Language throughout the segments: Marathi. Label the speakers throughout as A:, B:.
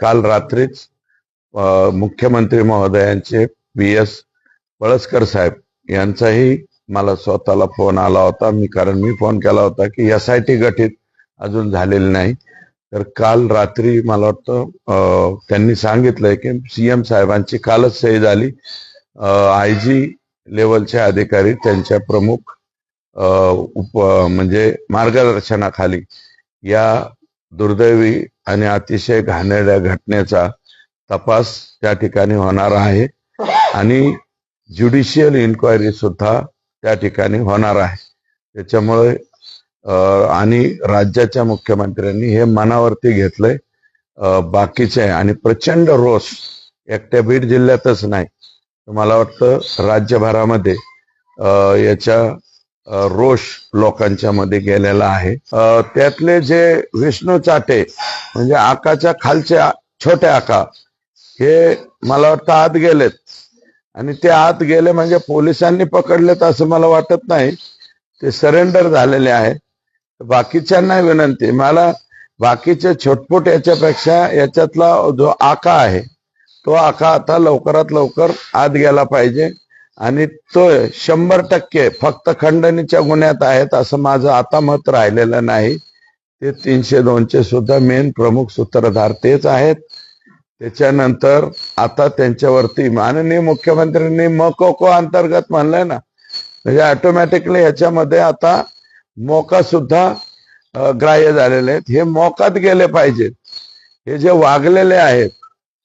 A: काल रात्रीच मुख्यमंत्री महोदयांचे बी एस पळसकर साहेब यांचाही मला स्वतःला फोन आला होता. मी कारण मी फोन केला होता की एस आय टी गठीत अजून झालेली नाही. तर काल रात्री मला वाटतं त्यांनी सांगितलंय की सीएम साहेबांची कालच सही झाली. आय जी लेवलचे अधिकारी त्यांच्या प्रमुख उप म्हणजे मार्गदर्शनाखाली या दुर्दैवी आणि अतिशय घाणेरड्या घटनेचा तपास त्या ठिकाणी होणार आहे. आणि ज्युडिशियल इन्क्वायरी सुद्धा त्या ठिकाणी होणार आहे. त्याच्यामुळे अ, आणि राज्याच्या मुख्यमंत्र्यांनी हे मनावरती घेतलंय. बाकीचे आणि प्रचंड रोष एकट्या बीड जिल्ह्यातच नाही. मला वाटतं राज्यभरामध्ये अ, याच्या रोष लोकांच्या मध्ये गेलेला आहे. त्यातले जे विष्णू चाटे म्हणजे आकाच्या खालच्या छोट्या छोटे आका हे मला वाटतं आत गेलेत. आणि ते आत गेले म्हणजे पोलिसांनी पकडलेत असं मला वाटत नाही. ते सरेंडर झालेले आहे बाकीच्यांना विनंती मला बाकीचे छोटपोट याच्यापेक्षा याच्यातला जो आका आहे तो आका आता लवकरात लवकर आत गेला पाहिजे. आणि तो शंभर टक्के फक्त खंडणीच्या गुन्ह्यात आहेत असं माझं आता मत राहिलेलं नाही. ते तीनशे दोनशे सुद्धा मेन प्रमुख सूत्रधार तेच आहेत. त्याच्यानंतर आता त्यांच्यावरती माननीय मुख्यमंत्र्यांनी मकोको अंतर्गत म्हणलंय ना म्हणजे ऑटोमॅटिकली ह्याच्यामध्ये आता मोका सुद्धा ग्राह्य झालेले आहेत. हे मोकात गेले पाहिजेत. हे जे वागलेले आहेत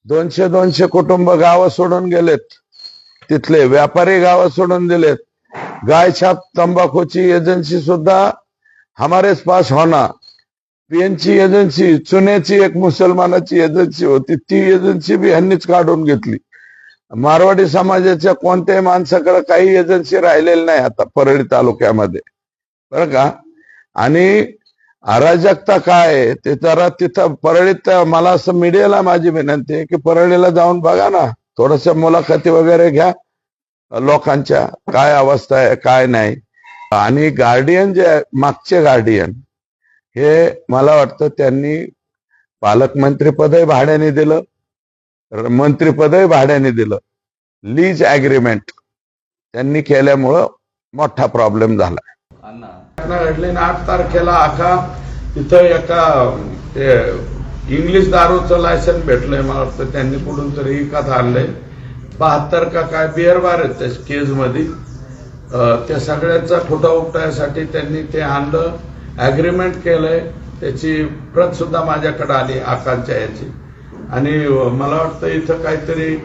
A: दोनशे दोनशे कुटुंब गावं सोडून गेलेत. तिथले व्यापारी गावं सोडून दिलेत. गायछाप तंबाखूची एजन्सी सुद्धा हमारेच पास होना. पीएनची एजन्सी चुन्याची एक मुसलमानाची एजन्सी होती. ती एजन्सी बी ह्यांनीच काढून घेतली. मारवाडी समाजाच्या कोणत्याही माणसाकडे काही एजन्सी राहिलेली नाही आता परळी तालुक्यामध्ये. बरं का? आणि अराजकता काय ते जरा तिथं परळीत मला असं मीडियाला माझी विनंती आहे की परळीला जाऊन बघा ना. थोडस मुलाखती वगैरे घ्या. लोकांच्या काय अवस्था आहे काय नाही. आणि गार्डियन जे आहे, मागचे गार्डियन हे मला वाटतं त्यांनी पालकमंत्रीपदही भाड्याने दिलं मंत्रीपदही भाड्याने दिलं. लीज अग्रीमेंट त्यांनी केल्यामुळं मोठा प्रॉब्लेम झाला.
B: अण्णा
C: घडली आठ तारखेला आखा तिथं एका इंग्लिश दारूचं लायसन भेटलंय मला वाटतं त्यांनी कुठून तरी इकात आणलंय. बहात्तर का काय बिअरबार आहेत त्या केजमध्ये त्या सगळ्यांचा खोटा उपटायसाठी त्यांनी ते आणलं ॲग्रीमेंट केलंय. त्याची प्रत सुद्धा माझ्याकडे आली आकांच्या याची. आणि मला वाटतं इथं काहीतरी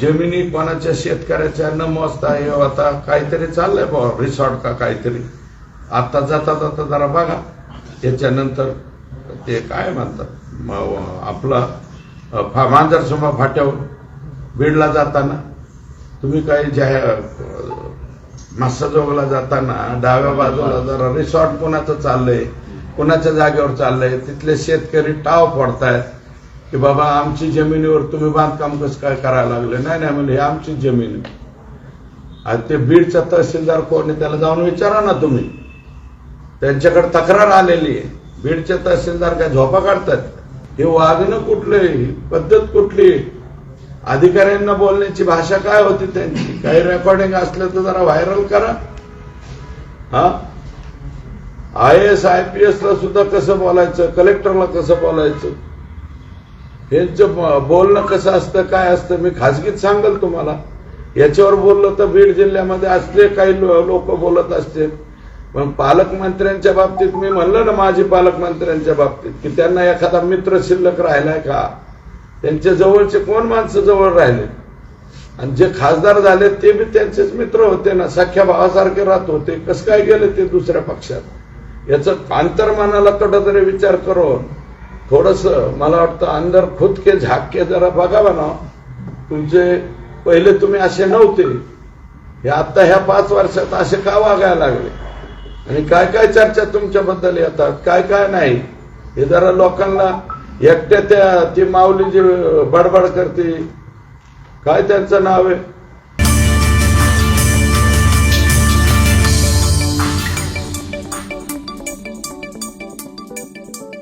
C: जमिनी कोणाच्या शेतकऱ्याच्या न मोजता हे आता काहीतरी चाललंय बुवा रिसॉर्ट का काहीतरी. आता जाता जाता जरा बघा. त्याच्यानंतर ते काय म्हणतात म- आपला फा- मांजरसोबा फाट्यावर. बीडला जाताना तुम्ही काही जाहीर मस्साजोगला जाताना डाव्या बाजूला जरा रिसॉर्ट कोणाचं चाललंय कोणाच्या जागेवर चाललंय तिथले शेतकरी टाव फोडतायत की बाबा आमची जमिनीवर तुम्ही बांधकाम कसं काय करायला लागले? नाही नाही म्हणजे हे आमची जमीन ते बीडचा तहसीलदार कोण आहे त्याला जाऊन विचारा ना तुम्ही. त्यांच्याकडे तक्रार आलेली आहे. बीडचे तहसीलदार काय झोपा काढतात? हे वागणं कुठलं? ही पद्धत कुठली? अधिकाऱ्यांना बोलण्याची भाषा काय होती त्यांची? काही रेकॉर्डिंग असलं तर जरा व्हायरल करा. हा? I S I P S ला सुद्धा कसं बोलायचं? कलेक्टरला कसं बोलायचं? यांचं बोलणं कसं असतं काय असतं? मी खाजगीत सांगेल तुम्हाला. याच्यावर बोललं तर बीड जिल्ह्यामध्ये असले काही लोक बोलत असते पण पालकमंत्र्यांच्या बाबतीत मी म्हणलं ना माझी पालकमंत्र्यांच्या बाबतीत की त्यांना एखादा मित्र शिल्लक राहिलाय का? त्यांच्या जवळचे कोण माणसं जवळ राहिले? आणि जे खासदार झाले ते बी त्यांचेच मित्र होते ना. सख्या भावासारखे राहत होते. कसं काय गेले ते दुसऱ्या पक्षात? याचं मनाला कुठंतरी विचार करून थोडस मला वाटतं अंदर खुद के झाक के जरा बघावा ना. तुमचे पहिले तुम्ही असे नव्हते. हे आता ह्या पाच वर्षात असे का वागायला लागले? आणि काय काय चर्चा तुमच्याबद्दल येतात? काय काय नाही? हे जरा लोकांना एकट्या त्या ती माऊली जी बडबड करते. काय त्यांचं नाव आहे?